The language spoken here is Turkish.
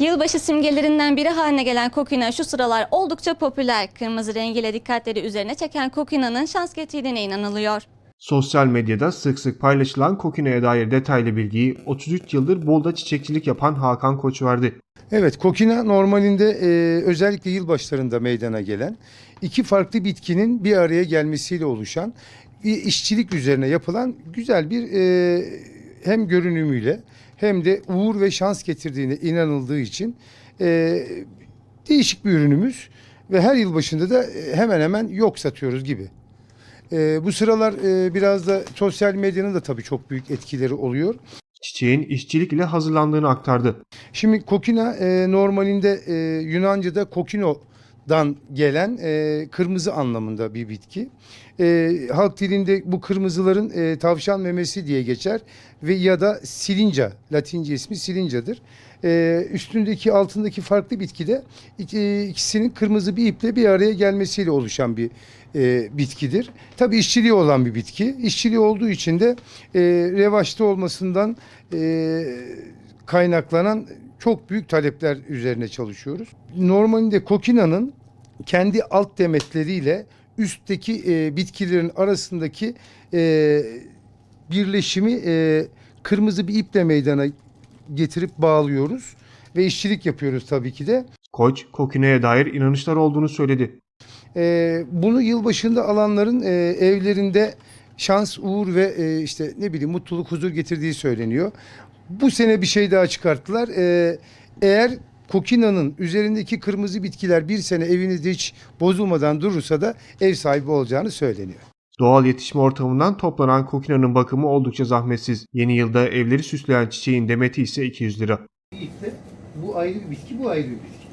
Yılbaşı simgelerinden biri haline gelen kokina şu sıralar oldukça popüler. Kırmızı rengiyle dikkatleri üzerine çeken kokinanın şans getirdiğine inanılıyor. Sosyal medyada sık sık paylaşılan Kokina'ya dair detaylı bilgiyi 33 yıldır Bolu'da çiçekçilik yapan Hakan Koç verdi. Evet, kokina normalinde e, özellikle yılbaşlarında meydana gelen iki farklı bitkinin bir araya gelmesiyle oluşan bir işçilik üzerine yapılan güzel bir e, hem görünümüyle hem de uğur ve şans getirdiğine inanıldığı için e, değişik bir ürünümüz ve her yılbaşında da e, hemen hemen yok satıyoruz gibi. E, bu sıralar e, biraz da sosyal medyanın da tabii çok büyük etkileri oluyor. Çiçeğin işçilik ile hazırlandığını aktardı. Şimdi kokina e, normalinde e, Yunanca'da kokino'dan gelen e, kırmızı anlamında bir bitki. E, halk dilinde bu kırmızıların e, tavşan memesi diye geçer ve ya da silinca, Latince ismi silinca'dır. E, üstündeki altındaki farklı bitki de iki- ikisinin kırmızı bir iple bir araya gelmesiyle oluşan bir e, bitkidir. Tabii işçiliği olan bir bitki. İşçiliği olduğu için de e, revaçta olmasından e, kaynaklanan çok büyük talepler üzerine çalışıyoruz. Normalinde kokinanın kendi alt demetleriyle üstteki e, bitkilerin arasındaki e, birleşimi e, kırmızı bir iple meydana getirip bağlıyoruz ve işçilik yapıyoruz tabii ki de. Koç, Kokina'ya dair inanışlar olduğunu söyledi. Ee, bunu yılbaşında alanların e, evlerinde şans, uğur ve e, işte ne bileyim mutluluk, huzur getirdiği söyleniyor. Bu sene bir şey daha çıkarttılar. Ee, eğer kokinanın üzerindeki kırmızı bitkiler bir sene evinizde hiç bozulmadan durursa da ev sahibi olacağını söyleniyor. Doğal yetişme ortamından toplanan Kokina'nın bakımı oldukça zahmetsiz. Yeni yılda evleri süsleyen çiçeğin demeti ise 200 lira. Bu ayrı bir bitki, bu ayrı bir bitki.